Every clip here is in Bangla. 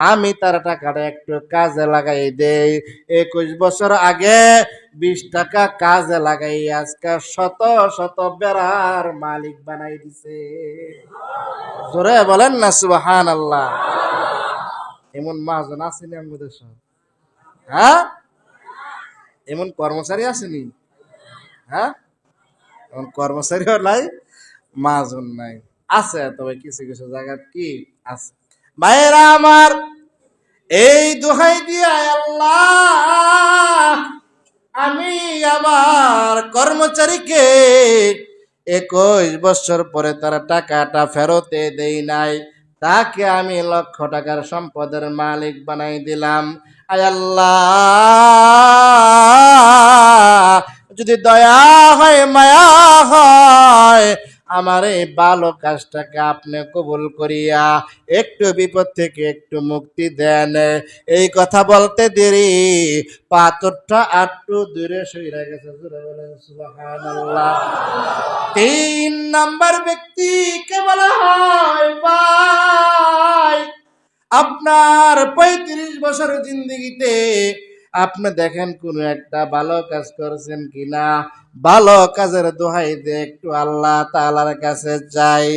আমি তার টাকাটা একটু কাজে লাগাই দেই। একুশ বছর আগে বিশ টাকা কাজে লাগাই, আজকে শত শত বেড়ার মালিক বানাই দিছে। জোরে বলেন না সুবাহান আল্লাহ এমন মাজন আসেনি আমাদের দেশে হ্যাঁ? এমন কর্মচারী আসেনি হ্যাঁ? এমন কর্মচারীও নাই মাজন নাই। আছে তবে কিছু কিছু জায়গা কি আছে? ভাইয়েরা আমার, এই দোহাই দিয়া আল্লাহ, আমি আমার কর্মচারীকে একুশ বছর পরে তার টাকাটা ফেরতে দেই নাই। তাকে আমি লক্ষ টাকার সম্পদের মালিক বানাই দিলাম। আল্লাহ, যদি দয়া হয়, মায়া হয় আমার এই ভালো কাজটাকে আপনি কবুল করিয়া একটু বিপদ থেকে একটু মুক্তি দেন। এই কথা বলতে দেরি। পাথরটা আটটু দূরে সইরা গেছে তিন নাম্বার ব্যক্তি কে বলা হয় ভাই। আপনার পঁয়ত্রিশ বছর জিন্দগিতে আপনি দেখেন কোন একটা ভালো কাজ করছেন কিনা? ভালো কাজের দোহাই দিয়ে একটু আল্লাহ তালার কাছে যাই।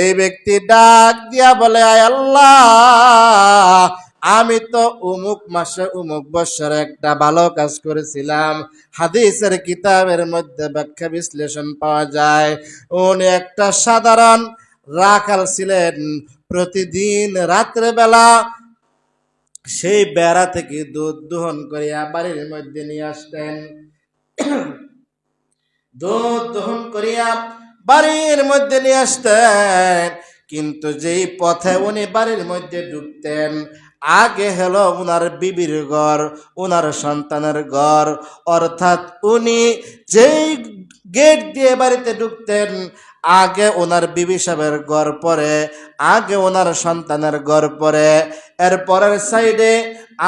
এই ব্যক্তি ডাক দিয়া বলে, আয় আল্লাহ, আমি তো উমুক মাসে উমুক বছরে একটা ভালো কাজ করেছিলাম। হাদিসের কিতাবের মধ্যে ব্যাখ্যা বিশ্লেষণ পাওয়া যায়। উনি একটা সাধারণ রাখাল ছিলেন। প্রতিদিন রাত্রেবেলা সেই বেড়া থেকে দুধ দোহন করিয়া বাড়ির মধ্যে নিয়ে আসতেন। দুধ দোহন করিয়া বাড়ির মধ্যে নিয়ে আসতেন। কিন্তু যেই পথে উনি বাড়ির মধ্যে ঢুকতেন, আগে হলো উনার বিবির ঘর, উনার সন্তানের ঘর। অর্থাৎ উনি যেই গেট দিয়ে বাড়িতে ঢুকতেন। আগে ওনার বিবি সাহেবের ঘর পরে, আগে ওনার সন্তানের ঘর পরে। এর পরের সাইডে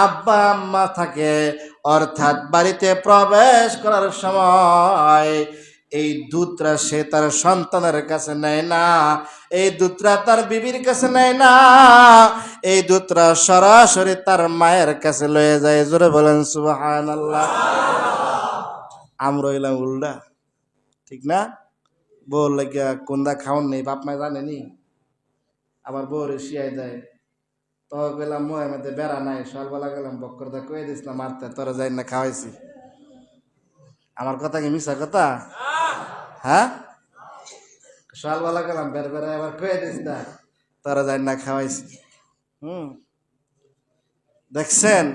আব্বা আম্মা থাকে। অর্থাৎ বাড়িতে প্রবেশ করার সময় এই দুধটা সে তার সন্তানের কাছে নেয় না। এই দুধটা তার বিবির কাছে নেয় না। এই দুধটা সরাসরি তার মায়ের কাছে লয়ে যায়। জোরে বলেন আল্লাহ আমরা এলাম উল্টা। ঠিক না? বউ লাগিয়া কোনদা খাওয়ান নেই, বাপ মা জানেনি আবার বউ রে শিয়াই দেয়। তো গেলাম মই মধ্যে বেড়া নাই, সকালবেলা গেলাম, বক্কর দা কয়ে দিস না মারতে তোরা যাই না, খাওয়াইছি। আমার কথা কি মিশা কথা? হ্যাঁ? সকালবেলা গেলাম বের বেড়া আবার কয়ে দিস না তোরা যাই না, খাওয়াইছি। হুম। দেখছেন?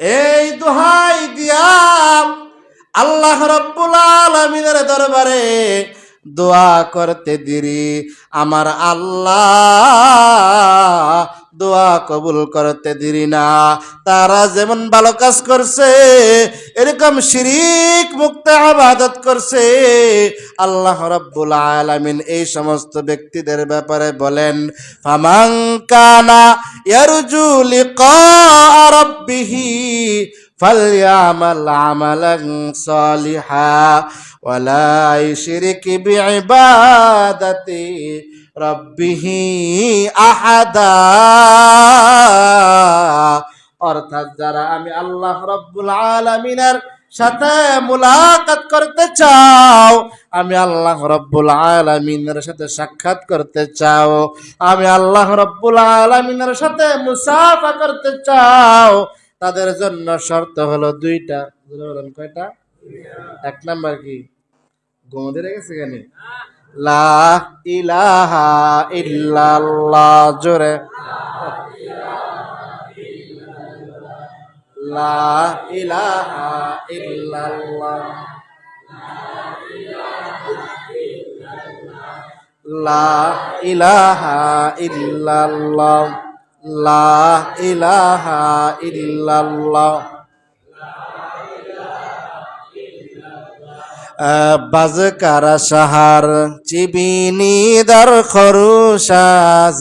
এই দোহাই দিয়া আল্লাহ রব্বুল আলমিনের দরবারে দোয়া করতে দিরি। আমার আল্লাহ দোয়া কবুল করতে দিরি না। তারা যেমন ভালো কাজ করছে, এরকম শিরিক মুক্ত আবাদত করছে। আল্লাহ রব্বুল আলামিন এই সমস্ত ব্যক্তিদের ব্যাপারে বলেন ফামাং কানা ইয়ারজু লিকা রাব্বিহি فليعمل عملا صالحا ولا يشرك بعبادة ربه أحدا অর্থাৎ যারা আমি আল্লাহ রব্বুল আলমিনের সাথে মুলাকাত করতে চাও আমি আল্লাহ রব্বুল আলমিনের সাথে সাক্ষাৎ করতে চাও আমি আল্লাহ রব্বুল আলমিনের সাথে মুসাফা করতে চাও তাদের জন্য শর্ত হলো দুইটা। বলেন, কয়টা? এক নাম্বার কি? গোমদে রেখেছে কেন? লা ইলাহা ইল্লাল্লাহ, জোরে। লা ইলাহা ইল্লাল্লাহ। লা ইলাহা ইল্লাল্লাহ। লা ইলাহা ইল্লাল্লাহ। বাজ কারা সাহার চিবিনি দর খরুসাজ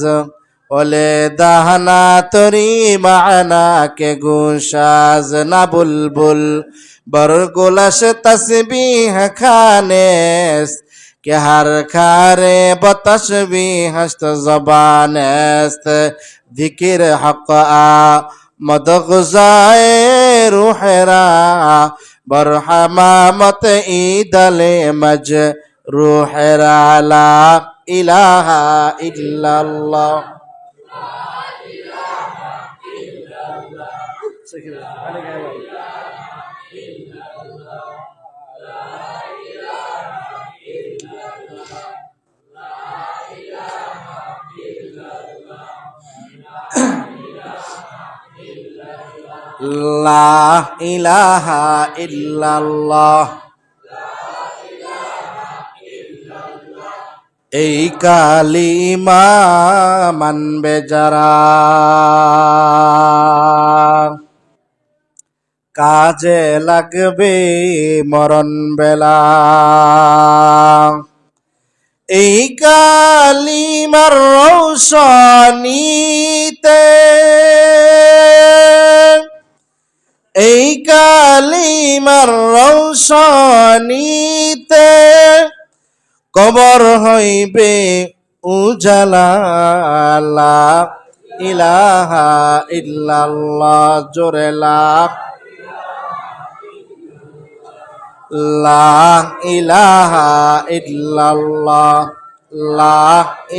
ওলে দাহনা তরি মানা কে গুসাজ না বুলবুল। বরগুলাস তসবি খানেস কে হর খারে বতসবি হস্ত জবানেস্ত ذکر حق آ مدغزائے روحرا برحمامت عیدل مج روحرا لا الہ الا اللہ لا الہ الا اللہ লা ইলাহা ইল্লাল্লাহ। এই কালিমা মানবে যারা। কাজে লাগবে মরণ বেলা। এই কালিমার রৌশনীতে এই কালিমার রৌশনীতে কবর হইবে উজালা ইলাহা ইল্লাল্লাহ, জোরে লা ইলাহা ইল্লাল্লাহ, লা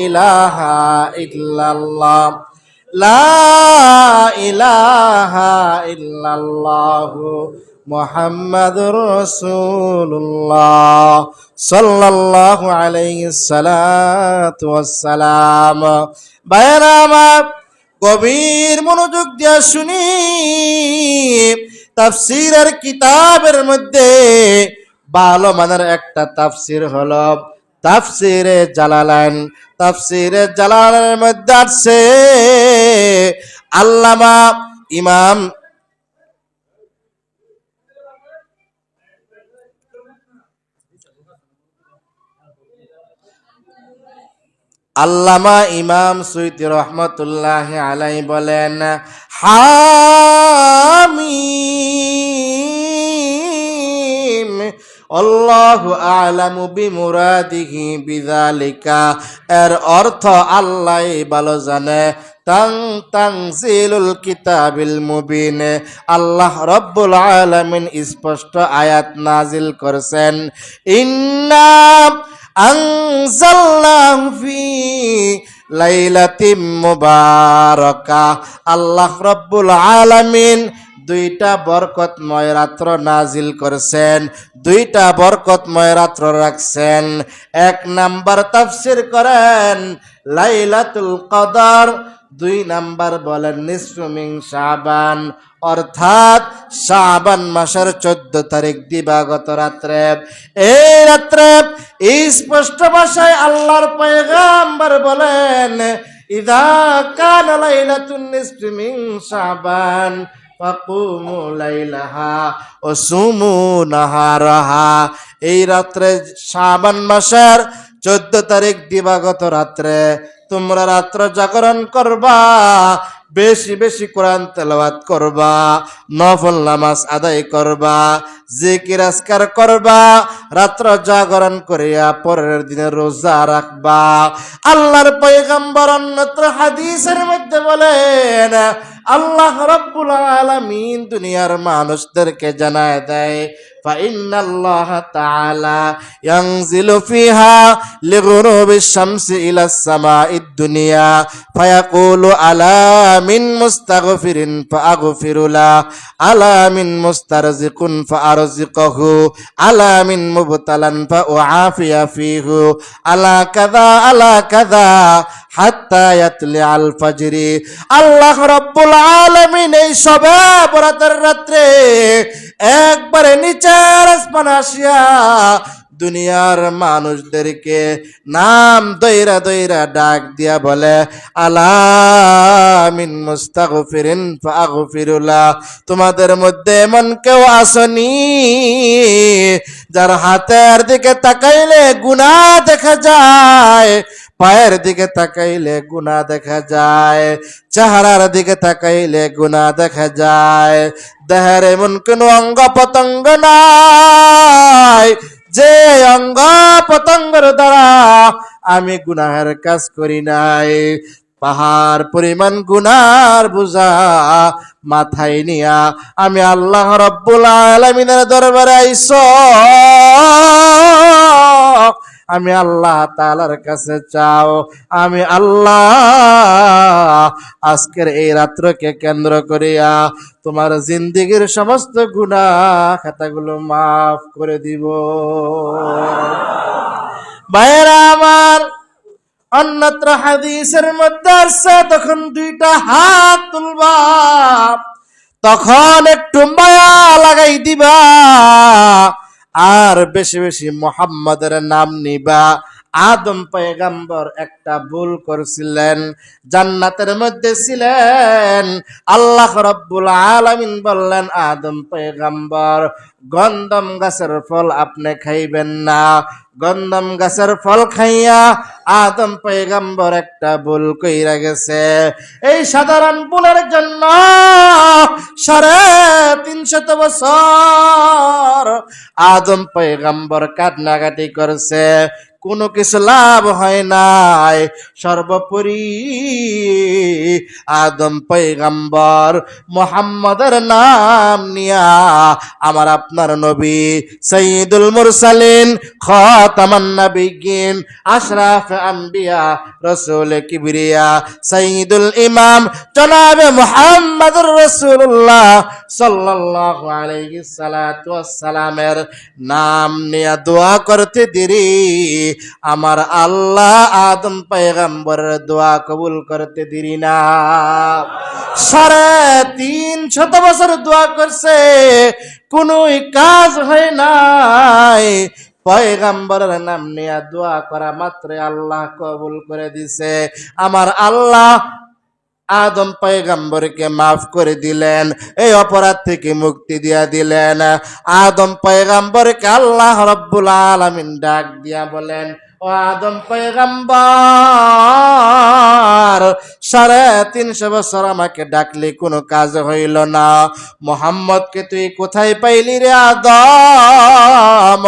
ইলাহা ইল্লাল্লাহ। আমার গভীর মনোযোগ দিয়া শুনি, তাফসিরের কিতাবের মধ্যে ভালো মানের একটা তাফসির হলো, তাফসিরে জালালান। তাফসিরে জালালানের মধ্যে আছে আল্লামা ইমাম আল্লামা ইমাম সুইতি রহমতুল্লাহ আলাই বলেন, হামিম, আল্লাহ আলামু বিমুরাদিহি বিযালিকা। এর অর্থ আল্লাহ ভালো জানে। তাং তাংজিলুল কিতাবিল মুবিন। আল্লাহ রব্বুল আলামিন স্পষ্ট আয়াত নাজিল করেছেন। ইন্না আনজালনাহু ফি লাইলাতিম মুবারাকা। আল্লাহ রব্বুল আলামিন দুইটা বরকতময় রাত্র নাজিল করেছেন, দুইটা বরকতময় রাত্র রাখছেন। এক নাম্বার তাফসির করেন, লাইলাতুল কদর দুই নাম্বার বলেন, নিসফুমিং শাবান। অর্থাৎ শাবান মাসের চোদ্দ তারিখ দিবাগত রাত্রে। এই রাত্রে স্পষ্ট ভাষায় আল্লাহর পয়গাম্বর বলেন, ইদা কান লাইলাতুন নিসফি মিন শাবান, ফাকুমু লাইলাহা ও সুমু নাহারাহা। এই রাত্রে শাবান মাসের চোদ্দ তারিখ দিবাগত রাত্রে তোমরা রাত্র জাগরণ করবা, বেশি বেশি কোরআন তেলাওয়াত করবা, নফল নামাজ আদায় করবা, জিকির আজকার করবা, রাত্র জাগরণ করিয়া পরের দিনে রোজা রাখবা। আল্লাহর পয়গম্বর অন্যত্র হাদিসের মধ্যে বলেন আল্লাহ রব্বুল আলামিন দুনিয়ার মানুষদেরকে জানায় দেয় فإن الله تعالى ينزل فيها لغروب الشمس إلى السماء الدنيا فيقول ألا من مستغفر فأغفر له ألا من مسترزق فأرزقه ألا من مبتلا فأعافي فيه ألا كذا ألا كذا ইয়াতলিআল ফাজরি। আল্লাহ রাব্বুল আলামিন এই সবে বরাতের রাত্রে একবারে নিচের আসমান আসিয়া দুনিয়ার মানুষদেরকে নাম দইরা দইরা ডাক দিয়া বলে আলামিন মুস্তাগফিরিন ফাগফিরুল্লাহ তোমাদের মধ্যে এমন কেউ আসনি যার হাতের দিকে তাকাইলে গুনাহ দেখা যায়। পায়ের দিকে তাকাইলে গুণা দেখা যায়, চেহারার দিকে তাকাইলে গুণা দেখা যায়। দেহের এমন কোন অঙ্গ পতঙ্গ নাই, যে অঙ্গ পতঙ্গের দ্বারা আমি গুনাহের কাজ করি নাই। পাহাড় পরিমাণ গুনার বুঝা মাথায় নিয়া আমি আল্লাহ রব্বুল আলমিনের দরবারে আইস। আমি আল্লাহ তালার কাছে চাও। আমি আল্লাহ আজকের এই রাত্রকে কেন্দ্র করিয়া তোমার জিন্দিগির সমস্ত গুণা খাতাগুলো মাফ করে দিব। ভাইয়েরা আমার, অন্যত্র হাদিসের মধ্যে আসছে, তখন দুইটা হাত তুলবা। তখন একটু মায়া লাগাই দিবা। আর বেশি বেশি মোহাম্মদের নাম নিবা। আদম পয়গাম্বর একটা ভুল করছিলেন, জান্নাতের মধ্যে ছিলেন। আল্লাহ রব্বুল আলামিন বললেন, আদম পয়গাম্বর গন্ধম গাছের ফল আপনি খাইবেন না। গন্ধম গাছের ফল খাইয়া আদম পয়গাম্বর একটা ভুল কইরা গেছে। এই সাধারণ ভুলের জন্য সাড়ে তিনশত বছর আদম পয়গাম্বর কাটনাকাটি করছে। কোনো কিছু লাভ হয় নাই। সর্বোপরি আদম পৈগম্বর মোহাম্মদের নাম নিয়া আমার আপনার নবী সঈদুল মুরসালিন খতামান নবিগিন আশরাফ আম্বিয়া রসুল কিবরিয়া সঈদুল ইমাম জনাবে মোহাম্মদুর রসুল্লাহ সাল্লাল্লাহু আলাইহি ওয়াসসালামের নাম নিয়া দোয়া করতে দেরি। আমার আল্লাহ আদম পেগম্বর দোয়া কবুল করতে দিরি না। সাড়ে তিন শত বছর দোয়া করছে কোনো কাজ হয় নাই। পয়গাম্বরের নাম নিয়ে দোয়া করা মাত্র আল্লাহ কবুল করে দিছে। আমার আল্লাহ আদম পয়গাম্বরকে মাফ করে দিলেন, এই অপরাধ থেকে মুক্তি দিয়া দিলেন। আদম পয়গাম্বরকে আল্লাহ রব্বুল আলামিন ডাক দিয়া বলেন, ও আদম পয়গাম্বর, সাড়ে তিনশো বছর আমাকে ডাকলে কোনো কাজ হইল না। মোহাম্মদকে তুই কোথায় পাইলি রে আদম?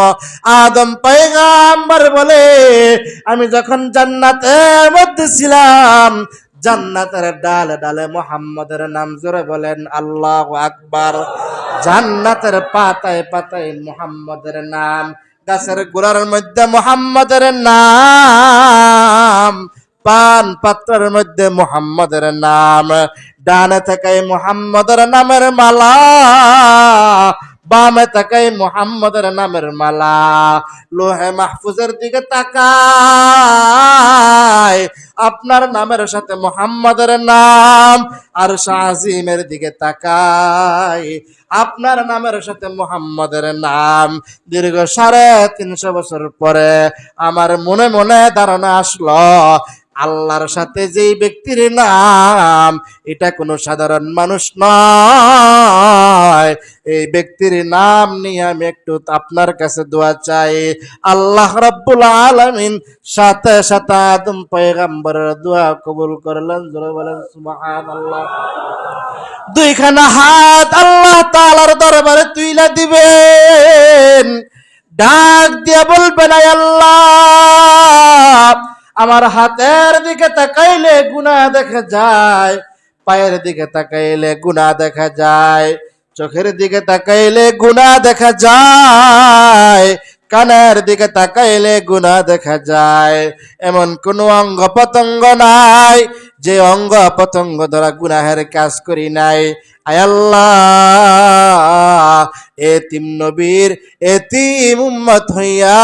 আদম পয়গাম্বর বলে, আমি যখন জান্নাতের মধ্যে ছিলাম জান্নাতের ডালে ডালে মোহাম্মদের নাম জোরে বলেন আল্লাহ আকবার। জান্নাতের পাতায় পাতায় মোহাম্মদের নাম, গাছের গোড়ার মধ্যে মোহাম্মদের নাম, পান পাত্রের মধ্যে মোহাম্মদের নাম, ডানে থাকায় মোহাম্মদের নামের মালা, বামে তাকাই মোহাম্মদের নামের মালা, লোহে মাহফুজের দিকে তাকায়। আপনার নামের সাথে মোহাম্মদের নাম আর শাহিমের দিকে তাকাই। আপনার নামের সাথে মোহাম্মদের নাম। দীর্ঘ সাড়ে তিনশো বছর পরে আমার মনে মনে ধারণা আসলো, আল্লাহর সাথে যেই ব্যক্তির নাম, এটা কোনো সাধারণ মানুষ নয়। এই ব্যক্তির নাম নিয়ে আমি একটু আপনার কাছে দোয়া চাই। আল্লাহ রাব্বুল আলামিন সাথে সাথে আদম পয়গাম্বরের দোয়া কবুল করলেন। জোরে বলেন, সুবহানাল্লাহ। দুইখানা হাত আল্লাহ তাআলার দরবারে তুইলা দিবেন। ডাক দিয়ে বলবেন আল্লাহ, আমার হাতের দিকে তাকাইলে গুনাহ দেখা যায়, পায়ের দিকে তাকাইলে গুনাহ দেখা যায়। চোখের দিকে তাকাইলে গুণা দেখা যায়, কানের দিকে তাকাইলে গুণা দেখা যায়। এমন কোন অঙ্গ পতঙ্গ নাই, যে অঙ্গ পতঙ্গ দ্বারা গুনাহের কাজ করি নাই। এতিম নবীর এতিম উম্মত হইয়া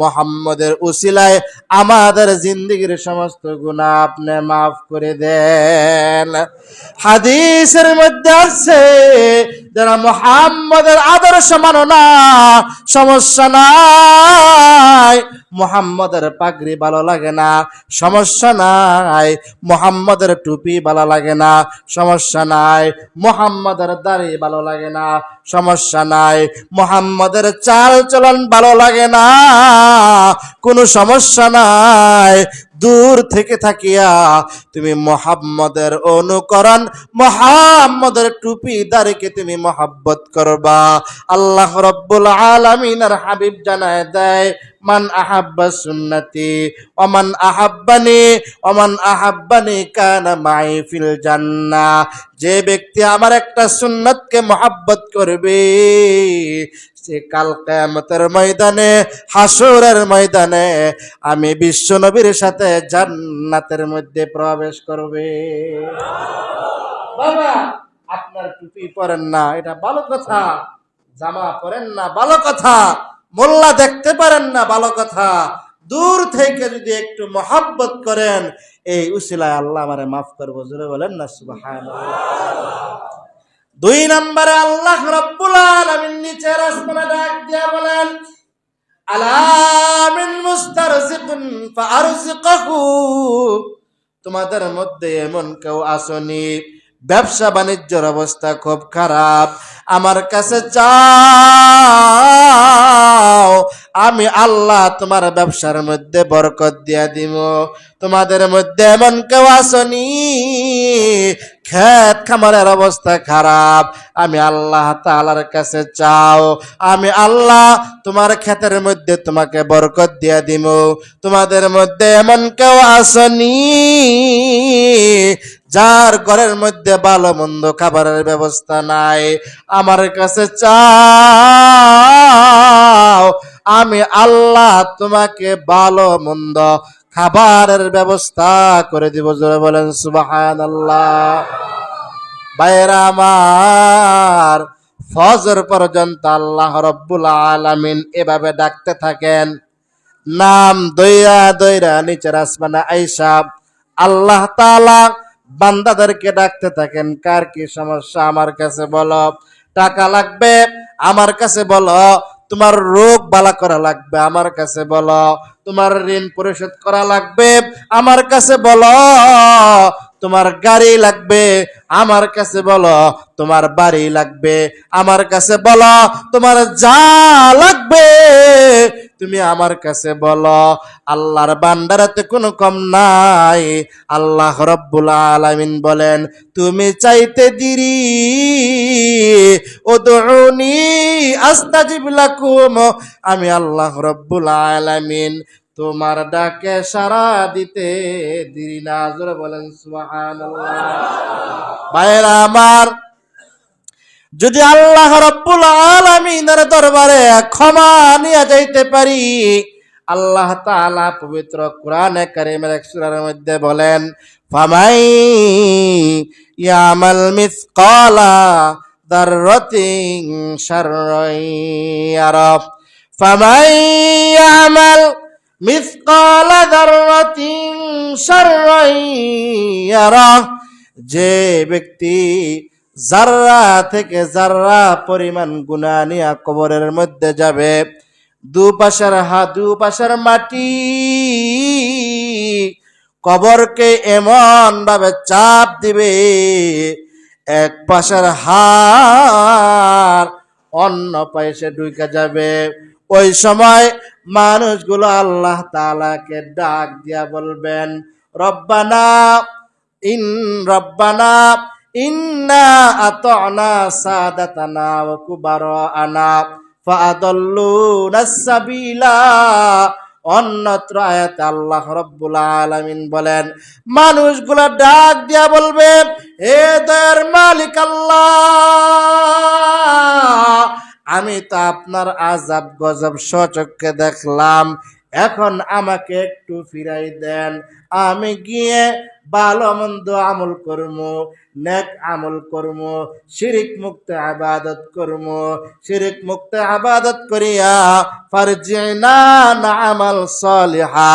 মোহাম্মদের উসিলায় আমাদের জিন্দগির সমস্ত গুনাহ আপনি মাফ করে দেন। হাদিসের মধ্যে আছে, যারা মোহাম্মদের আদর্শ মানো না, সমস্যা নাই। মোহাম্মদের পাগড়ি ভালো লাগে না, সমস্যা নাই। মোহাম্মদের টুপি ভালো লাগে না সমস্যা নাই। মোহাম্মদের দাড়ি ভালো লাগে না। সমস্যা নাই। মোহাম্মদের চাল চলন ভালো লাগে না। কোনো সমস্যা নাই। দূর থেকে থাকিয়া তুমি মোহাম্মদের অনুকরণ, মোহাম্মদের টুপি দাঁড়িকে তুমি মহাব্বত করবা। আল্লাহ রব্বুল আলমিনের হাবিব জানায় দেয় মান আহাব্বা সুন্নতি, ওমান আহাব্বানি ওমান আহাব্বানি কানা মাই ফিল জান্নাহ যে ব্যক্তি আমার একটা সুন্নতকে মহাব্বত করবে, সে কাল কেয়ামতের ময়দানে হাসুরের ময়দানে আমি বিশ্ব নবীর সাথে জান্নাতের মধ্যে প্রবেশ করবে। বাবা, আপনার টুপি পরেন না, এটা ভালো কথা। জামা পরেন না, ভালো কথা। মোল্লা দেখতে পারেন না, ভালো কথা। দূর থেকে যদি একটু মহাব্বত করেন, এই উসিলায় আল্লাহ আমারে মাফ করব, জোরে বলেন না, সুবহানাল্লাহ। দুই নম্বরে আল্লাহ রব্বুল নিচের আসমানে ডাক দিয়া বলেন আলামিন মুস্তারজিকুন ফাআরজিকহু। তোমাদের মধ্যে এমন কেউ আসনি। ব্যবসা বাণিজ্যের অবস্থা খুব খারাপ। আমার কাছে চাও আমি আল্লাহ তোমার ব্যবসার মধ্যে বরকত দিয়া দিব। তোমাদের মধ্যে এমন কেউ আসনি। খেত খামারের অবস্থা খারাপ। আমি আল্লাহ তালার কাছে চাও। আমি আল্লাহ তোমার ক্ষেতের মধ্যে তোমাকে বরকত দিয়া দিব। তোমাদের মধ্যে এমন কেউ আসনি। যার ঘরের মধ্যে ভালো মন্দ খাবারের ব্যবস্থা নাই। আমার কাছে চাও। আমি আল্লাহ তোমাকে ভালো, মন্দ খাবারের ব্যবস্থা করে দিব। জোরে বলেন সুবাহান আল্লাহ বাইরা আমার, ফজর পর্যন্ত আল্লাহ রব্বুল আলামিন এভাবে ডাকতে থাকেন। নাম দইরা দইরা নিচের আসমানে আইসা আল্লাহ তালা বান্দাদেরকে ডাকতে থাকেন। কার কি সমস্যা? আমার কাছে বলো। টাকা লাগবে? আমার কাছে বলো। তোমার রোগ বালা করা লাগবে, আমার কাছে বলো। তোমার ঋণ পরিশোধ করা লাগবে, আমার কাছে বলো। তোমার গাড়ি লাগবে, আমার কাছে বলো, তোমার বাড়ি লাগবে, আমার কাছে বলো, তোমার যা লাগবে, তুমি আমার কাছে বলো, আল্লাহর বান্দারাতে কোনো কম নাই। আল্লাহ রব্বুল আলামিন বলেন, তুমি চাইতে দিরি, উদউনি আস্তাজিব লাকুম। আমি আল্লাহ রব্বুল আলামিন তোমার ডাকে সারা দিতে দিরি বলেন আমার, যদি আল্লাহ রব্বুল আলামিনের দরবারে ক্ষমা নিয়ে যাইতে পারি, আল্লাহ তাআলা পবিত্র কোরআনে কারীমের এক মধ্যে বলেন, ফামাই ইয়ামাল মিসকালা দাররাতিন শাররাই ইয়ারা ফামাই ইয়ামাল মিসকালা দাররাতিন শাররাই ইয়ারা, যে ব্যক্তি জাররা থেকে জাররা পরিমাণ গুণা নিয়ে কবরের মধ্যে যাবে, দুপাশের হাত, দুপাশের মাটি, কবরকে এমন ভাবে চাপ দিবে, এক পাশের হার অন্য পাশে ঢুকে যাবে। ওই সময় মানুষগুলো আল্লাহ তালাকে ডাক দিয়া বলবেন, রব্বানা ইন, রব্বানা ইন্না আতনা সাদাতানা ওয়া কুবারানা ফাআদাল্লুনা সাবিলা অন্যত্র আয়াতে আল্লাহ রব্বুল আলামিন বলেন, মানুষগুলা ডাক দিয়া বলবে হে দয়ার মালিক আল্লাহ। আমি তো আপনার আজাব গজব সচক্ষে দেখলাম। এখন আমাকে একটু ফিরাই দেন। আমি গিয়ে ভালো মন্দ আমল করম নেক আমল করম শিরিক মুক্ত আবাদত করম শিরিক মুক্ত আবাদত করিয়া ফারজিনা আমল সলিহা।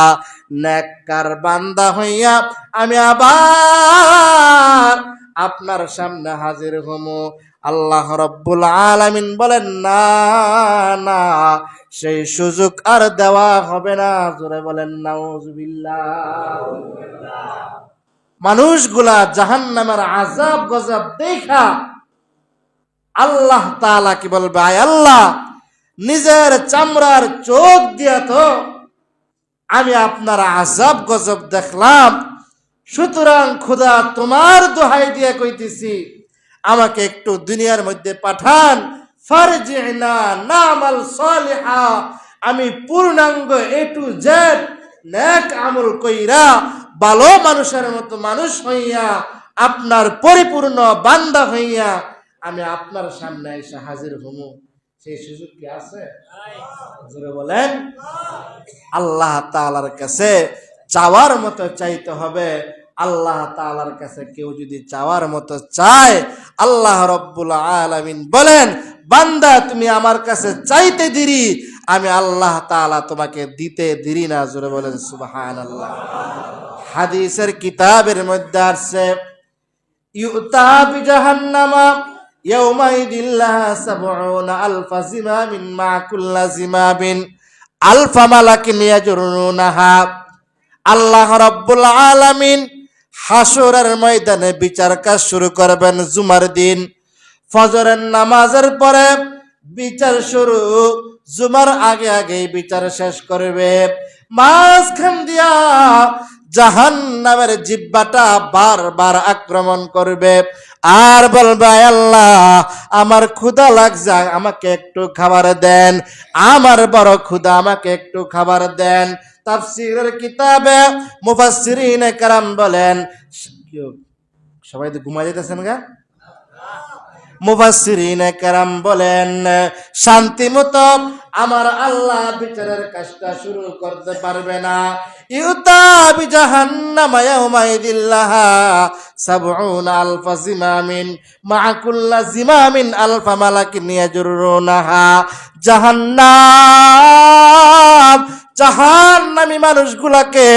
নেককার বান্দা হইয়া আমি আবার আপনার সামনে হাজির হমু আল্লাহ রব্বুল আলামিন বলেন, না না, সেই সুযোগ আর দেওয়া হবে না। জোরে বলেন, নাউজুবিল্লাহ। মানুষগুলা জাহান নামের আজাব গজব দেখা আল্লাহ তালা কি বলবে? আয় আল্লাহ, নিজের চামড়ার চোখ দিয়া তো আমি আপনার আজাব গজব দেখলাম। সুতরাং খোদা তোমার দোহাই দিয়া কইতেছি আমাকে একটু দুনিয়ার মধ্যে পাঠান। আমি পূর্ণাঙ্গ এ টু জেড আমল কইরা ভালো মানুষের মতো মানুষ হইয়া, আপনার পরিপূর্ণ বান্দা হইয়া আমি আপনার সামনে এসে হাজির হমু। সেই সুযোগ কি আছে? বলেন। আল্লাহ তালার কাছে চাওয়ার মতো চাইতে হবে। আল্লাহ তাআলার কাছে কেউ যদি চাওয়ার মতো চায়, আল্লাহ রব্বুল আলামিন বলেন, বান্দা, তুমি আমার কাছে চাইতে দিরি, আমি আল্লাহ তাআলা তোমাকে দিতে দিরি না। জোরে বলেন সুবাহান আল্লাহ হাদিসের কিতাবের মধ্যে আসছে, ইউতা বিজাহান্নামা ইয়াউমাইদিন লাহা সাবউনা আলফা জিমামিন মা কুল্লা জিমামিন আলফা মালাকিন ইয়াজরুনাহা। আল্লাহ রাব্বুল আলামিন হাসরের ময়দানে বিচার কাজ শুরু করবেন জুমার দিন। ফজরের নামাজের পরে বিচার শুরু, জুমার আগে আগে বিচার শেষ করবে। মাঝখান দিয়া জাহান নামের জিব্বাটা বারবার আক্রমণ করবে। আর বলবে, "আয় আল্লাহ, আমার ক্ষুধা লাগছে, আমাকে একটু খাবার দেন। আমার বড় ক্ষুধা, আমাকে একটু খাবার দেন। তাফসিরের কিতাবে মুফাসসিরিনে কারাম বলেন সবাই তো ঘুমাই যেতেছেন গা? মুফাসসিরিনে কারাম বলেন, শান্তি মতো আমার আল্লাহ বিচারের কাজটা শুরু করতে পারবে না। ইউতা বিজাহান্নামা ইয়াউমাইদিল্লাহা সাবউনা আলফা জিমামিন, মা কুল্লা জিমামিন আলফা মালাকিন ইয়াজুরুনাহা জাহান্নাম। জাহান্নামী মানুষগুলাকে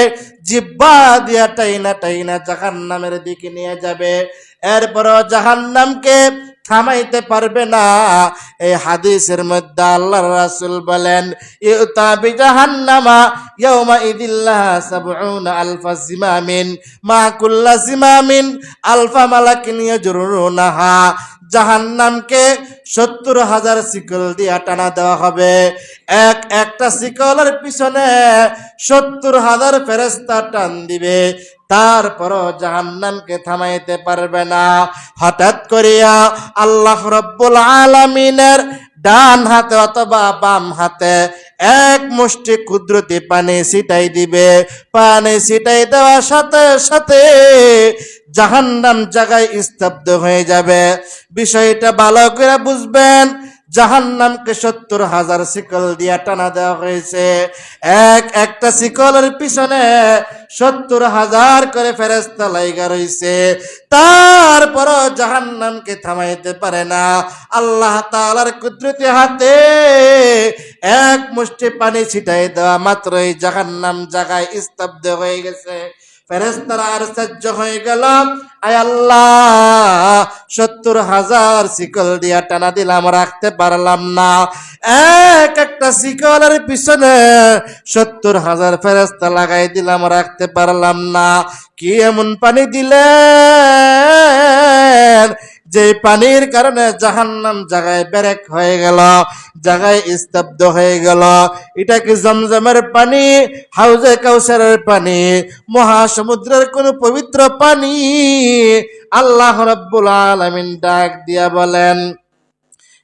জিব্বা দিয়া টাইনা টাইনা জাহান্নামের দিকে নিয়ে যাবে। এরপর জাহান্নামকে থামাইতে পারবে না। এই হাদিসের মধ্যে আল্লাহ রাসুল বলেন, ইউতা বিজাহান্নামা ইয়াউমা ইদিল্লাহ আলফা জিমামিন, মা কুল্লা জিমামিন আলফা মালাকিন ইয়াজরুনাহা। জাহান্নামকে সত্তর হাজার শিকল দিয়া টানা দেওয়া হবে। এক একটা শিকলের পিছনে সত্তর হাজার ফেরেস্তা টান দিবে। তারপরও জাহান্নামকে থামাইতে পারবে না। হঠাৎ করিয়া আল্লাহ রব্বুল আলামিনের ডান হাতে অথবা বাম হাতে এক মুষ্টি কুদরতি পানি ছিটাই দিবে। পানি ছিটাই দেওয়ার সাথে সাথে জাহান্নাম জায়গায় স্তব্ধ হয়ে যাবে। বিষয়টা ভালো করে বুঝবেন। জাহান্নামকে সত্তর হাজার শিকল দিয়া টানা দেওয়া হয়েছে। এক, একটা শিকলের পিছনে সত্তর হাজার করে ফেরেস্তা লাইগা রয়েছে তারপরও জাহান্নামকে থামাইতে পারে না। আল্লাহ তাআলার কুদরতি হাতে এক মুষ্টি পানি ছিটাই দেওয়া মাত্রই জাহান্নাম জায়গায় স্তব্ধ হয়ে গেছে। ফেরেস্তারা সহ্য হয়ে গেল। আয় আল্লাহ, সত্তর হাজার শিকল দিয়া টানা দিলাম, রাখতে পারলাম না। এক একটা শিকলের পিছনে সত্তর হাজার ফেরেস্তা লাগাই দিলাম, রাখতে পারলাম না। কি এমন পানি দিলেন যে পানির কারণে জাহান্নাম জায়গায় ব্যারেক হয়ে গেল জায়গায় স্তব্ধ হয়ে গেল। এটা কি জমজমের পানি? হাউজে কাউসারের পানি। মহাসমুদ্রের কোন পবিত্র পানি? আল্লাহ রাব্বুল আলামিন ডাক দিয়া বলেন,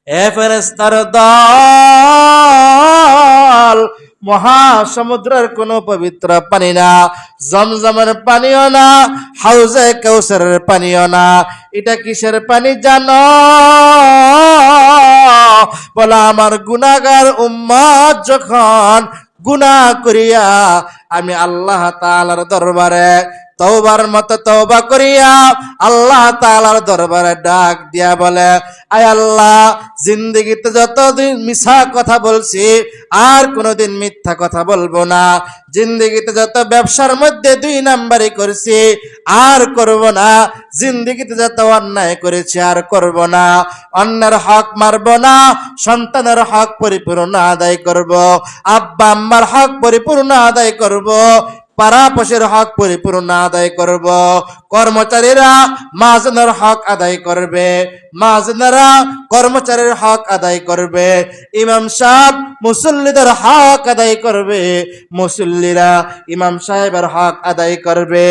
এ ফেরেস্তার দল মহাসমুদ্রের কোনো পবিত্র পানি না, জমজমের পানিও না, হাউজে কৌসরের পানিও না। এটা কিসের পানি জানো? বলা আমার গুনাগার উম্মাদ যখন গুনা করিয়া আমি আল্লাহ তালার দরবারে তওবার মতো তওবা করিয়া আল্লাহ তাআলার দরবারে ডাক দিয়া বলে, আয় আল্লাহ, জিন্দগিতে যতদিন মিছা কথা বলছি, আর কোনোদিন মিথ্যা কথা বলব না। জিন্দগিতে যত ব্যবসার মধ্যে দুই নাম্বারই করছি, আর করব না। জিন্দগিতে যত অন্যায় করেছি, আর করব না। অন্যের হক মারব না, সন্তানের হক পরিপূর্ণ আদায় করব। আব্বা আম্মার হক পরিপূর্ণ আদায় করব। পাড়াপশের হক পরিপূর্ণ আদায় করব। কর্মচারীরা মাজনার হক আদায় করবে। মাজনারা কর্মচারীর হক আদায় করবে। ইমাম সাহেব মুসল্লিদের হক আদায় করবে। মুসল্লিরা ইমাম সাহেবের হক আদায় করবে।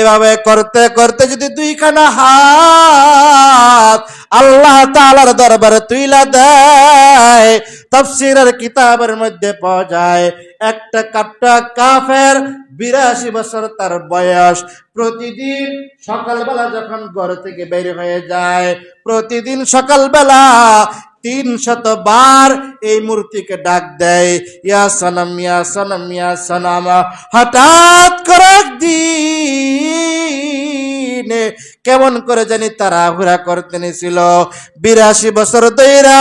এভাবে করতে করতে যদি দুইখানা হাত আল্লাহ তাআলার দরবারে তুইলা দেয়, তাফসীরের কিতাবের মধ্যে পাওয়া যায়, একটা কাপটা কাফের বিরাশি বছর তার বয়স। প্রতিদিন সকালবেলা যখন ঘর থেকে বের হয়ে যায়, প্রতিদিন সকালবেলা তিন শত বার এই মূর্তিকে ডাক দেয়, ইয়া সনম ইয়া সনম ইয়া সনম হঠাৎ করে একদিন কেমন করে জানি তারা ঘুরা করতে নিছিল বিরাশি বছর দইরা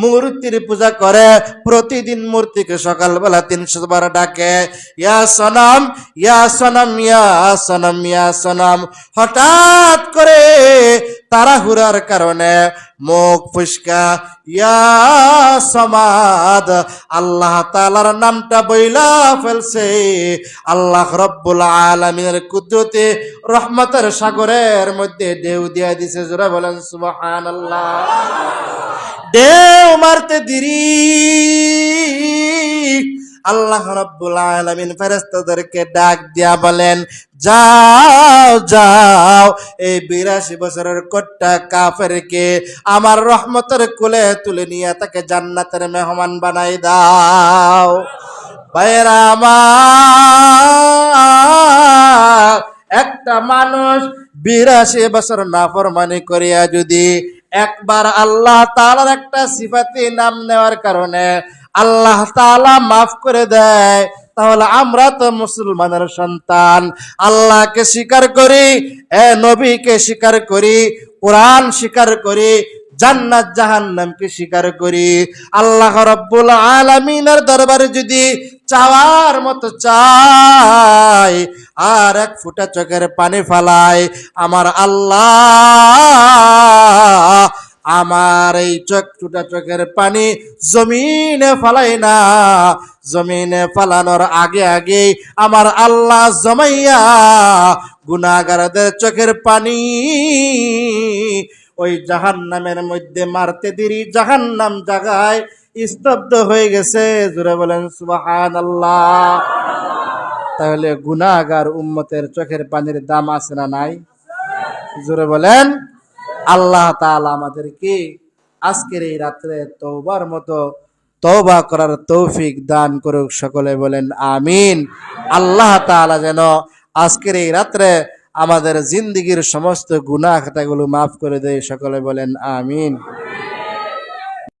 মূর্তির পূজা করে, প্রতিদিন মূর্তিকে সকালবেলা তিনশো বার ডাকে, ইয়া সনম ইয়া সনম ইয়া সনম ইয়া সনম। হঠাৎ করে তাড়াহুড়ার কারণে মুখ ফুসকা, ইয়া সমাদ, আল্লাহ তালার নামটা বইলা ফেলছে। আল্লাহ রব্বুল আলমিনের কুদরতে, রহমতের সাগরের মধ্যে ঢেউ দিয়া দিছে, জোরা বলেন সুবহান আল্লাহ ঢেউ মারতে দিরি। আল্লাহ রব্বুল আলামিন ফেরেশতাদেরকে ডাক দিয়া বলেন, যাও যাও, এই বিরাশি বছরের কোট্টা কাফেরকে আমার রহমতের কোলে তুলে নিয়ে তাকে জান্নাতের মেহমান বানাই দাও। ভাইয়েরা আমার, একটা মানুষ বিরাশি বছর নাফরমানি করিয়া যদি একবার আল্লাহ তাআলার একটা সিফাতি নাম নেওয়ার কারণে আল্লাহ তালা মাফ করে দেয়। তাহলে আমরা তো মুসলমানের সন্তান। আল্লাহকে স্বীকার করি, এ নবীকে স্বীকার করি, কোরআন স্বীকার করি, জান্নাত, জাহান্নামকে স্বীকার করি। আল্লাহ রব্বুল আলামিনের দরবারে যদি চাওয়ার মতো চাই, আর এক ফুটা চোখের পানি ফালায় আমার আল্লাহ আমার এই চোখ চোখের পানি জমিনে ফালাই না। জমিনে ফালানোর আগে আগে আমার আল্লাহ জমাইয়া গুনাগারদের চোখের পানি ওই জাহান্নামের মধ্যে মারতে দেরি, জাহান্নাম জাগায় স্তব্ধ হয়ে গেছে। জুড়ে বলেন সুবাহান আল্লাহ তাহলে গুনাগার উম্মতের চোখের পানির দাম আছে না নাই? জোরে বলেন আল্লাহ আমাদেরকে আজকের এই রাত্রে তৌবার মতো তৌবা করার তৌফিক দান করুক, সকলে বলেন আমিন। আল্লাহ তালা যেন আজকের এই রাত্রে আমাদের জিন্দিগির সমস্ত গুণা খাতাগুলো মাফ করে দেয়, সকলে বলেন আমিন।